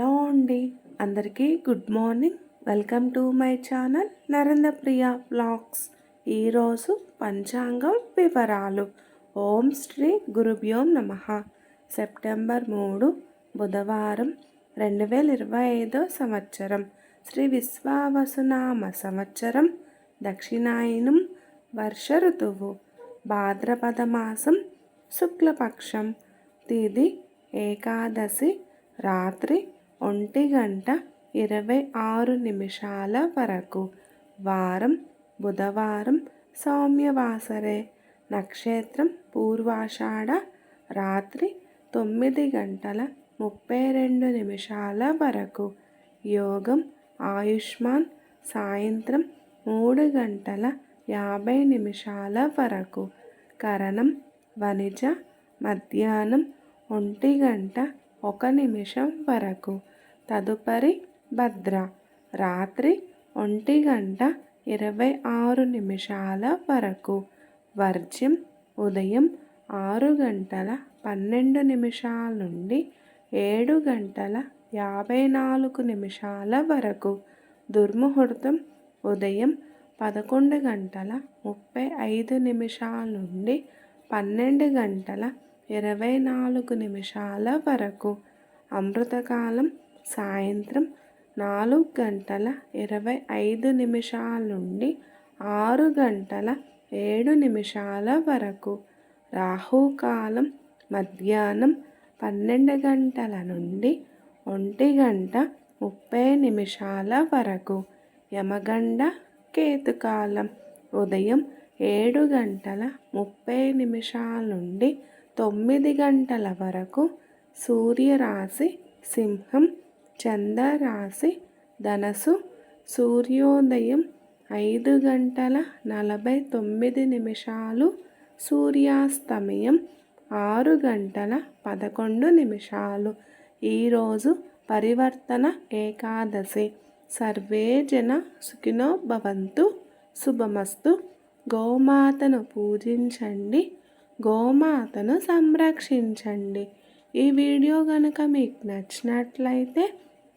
Hello అండి. అందరికీ good morning. Welcome to my channel Narendra Priya blogs ఈరోజు పంచాంగం వివరాలు. ఓం శ్రీ గురుభ్యోం నమ. సెప్టెంబర్ మూడు బుధవారం రెండు వేల ఇరవై ఐదో సంవత్సరం. శ్రీ విశ్వావసునామ సంవత్సరం. దక్షిణాయనం వర్ష ఋతువు. భాద్రపద మాసం శుక్లపక్షం. తేదీ ఏకాదశి. రాత్రి ఒంటి గంట ఇరవై ఆరు నిమిషాల వరకు. వారం బుధవారం సౌమ్యవాసరే. నక్షత్రం పూర్వాషాఢ రాత్రి తొమ్మిది గంటల ముప్పై రెండు నిమిషాల వరకు. యోగం ఆయుష్మాన్ సాయంత్రం మూడు గంటల యాభై నిమిషాల వరకు. కరణం వనిజ మధ్యాహ్నం ఒంటి గంట ఒక నిమిషం వరకు. తదుపరి భద్ర. రాత్రి ఒంటి గంట ఇరవై ఆరు నిమిషాల వరకు. వర్జ్యం ఉదయం ఆరు గంటల పన్నెండు నిమిషాల నుండి ఏడు గంటల యాభై నాలుగు నిమిషాల వరకు. దుర్ముహూర్తం ఉదయం పదకొండు గంటల ముప్పై ఐదు నిమిషాల నుండి పన్నెండు గంటల ఇరవై నాలుగు నిమిషాల వరకు. అమృతకాలం సాయంత్రం నాలుగు గంటల ఇరవై ఐదు నిమిషాల నుండి ఆరు గంటల ఏడు నిమిషాల వరకు రాహుకాలం మధ్యాహ్నం పన్నెండు గంటల నుండి ఒంటి గంట ముప్పై నిమిషాల వరకు యమగండ కేతుకాలం ఉదయం ఏడు గంటల ముప్పై నిమిషాల నుండి తొమ్మిది గంటల వరకు సూర్యరాశి సింహం చంద్రరాశి ధనసు సూర్యోదయం ఐదు గంటల నలభై తొమ్మిది నిమిషాలు సూర్యాస్తమయం ఆరు గంటల పదకొండు నిమిషాలు. ఈరోజు పరివర్తన ఏకాదశి. సర్వే జన సుఖినో భవంతు. శుభమస్తు. గోమాతను పూజించండి. గోమాతను సంరక్షించండి. ఈ వీడియో కనుక మీకు నచ్చినట్లయితే